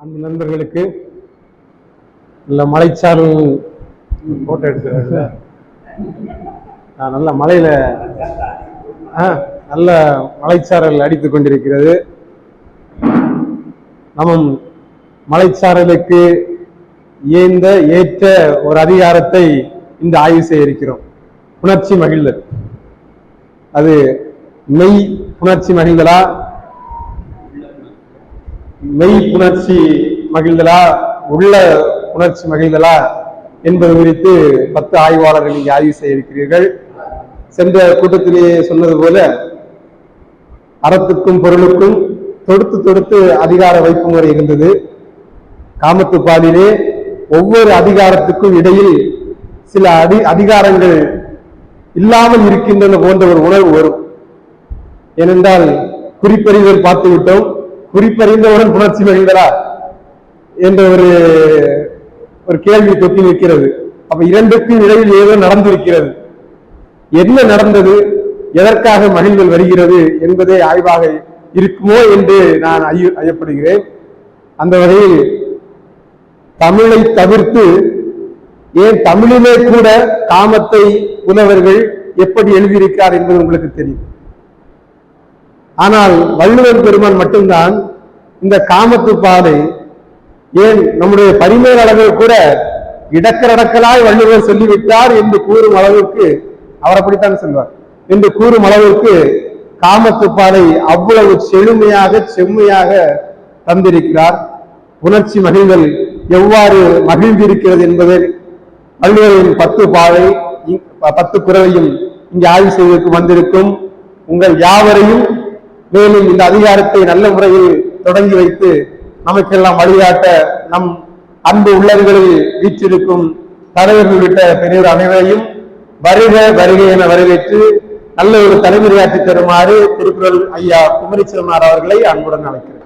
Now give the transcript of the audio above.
அன்பு நண்பர்களுக்கு நல்ல மலைச்சாரல் போட்டோ எடுக்கிறாரு நல்ல மலையில ஆ, நல்ல மலைச்சாரல் அடித்து கொண்டிருக்கிறது. நம்ம மலைச்சாரலுக்கு ஏந்த ஏற்ற ஒரு அதிகாரத்தை இந்த ஆய்வு செய்ய இருக்கிறோம். புணர்ச்சி மகிழ்தல். அது மெய் புணர்ச்சி மகிழ்தலா மெய் புணர்ச்சி மகிழ்தலா உள்ள புணர்ச்சி மகிழ்தலா என்பது குறித்து பத்து ஆய்வாளர்கள் இங்கே ஆய்வு செய்ய இருக்கிறீர்கள். சென்ற கூட்டத்திலேயே சொன்னது போல அறத்துக்கும் பொருளுக்கும் தொடுத்து தொடுத்து அதிகார வைப்பு முறை இருந்தது. காமத்து பாலிலே ஒவ்வொரு அதிகாரத்துக்கும் இடையில் சில அதி அதிகாரங்கள் இல்லாமல் இருக்கின்றன போன்ற ஒரு உணர்வு வரும். ஏனென்றால் குறிப்பறிதல் பார்த்து விட்டோம் குறிப்பறிந்தவுடன் புணர்ச்சி மகிழ்ந்தரா என்ற ஒரு ஒரு கேள்வி தொட்டி நிற்கிறது. அப்ப இரண்டுக்கும் இடையில் ஏதோ நடந்திருக்கிறது. என்ன நடந்தது? எதற்காக மகிழ்தல் வருகிறது? என்பதே ஆய்வாக இருக்குமோ என்று நான் ஐய- ஐயப்படுகிறேன். அந்த வகையில் தமிழை தவிர்த்து ஏன் தமிழிலே கூட காமத்தை புலவர்கள் எப்படி எழுதியிருக்கிறார் என்பது உங்களுக்கு தெரியும். ஆனால் வள்ளுவர் பெருமான் மட்டும்தான் இந்த காமத்து பாதை ஏன் நம்முடைய பரிமேலளவில் கூட இடக்கரடக்கலாய் வள்ளுவர் சொல்லிவிட்டார் என்று கூறும் அளவுக்கு அவர் அப்படித்தான் சொல்வார். என்று கூறும் அளவிற்கு காமத்து பாதை அவ்வளவு செழுமையாக செம்மையாக தந்திருக்கிறார். உணர்ச்சி மகிழ்தல் எவ்வாறு மகிழ்ந்திருக்கிறது என்பதை வள்ளுவரின் பத்து பாதை இ- பத்து குறவையும் இங்கே ஆய்வு செய்வதற்கு வந்திருக்கும். உங்கள் யாவரையும் மேலும் இந்த அதிகாரத்தை நல்ல முறையில் தொடங்கி வைத்து நமக்கெல்லாம் வழிகாட்ட நம் அன்பு உள்ளங்களில் வீற்றிருக்கும் தலைவர்கள் விட்ட பெரியவர் அனைவரையும் வருக வருக என வரவேற்று நல்ல ஒரு தலைமுறையாற்றி தருமாறு திருக்குறள் ஐயா குமரி அவர்களை அன்புடன் அழைக்கிறேன்.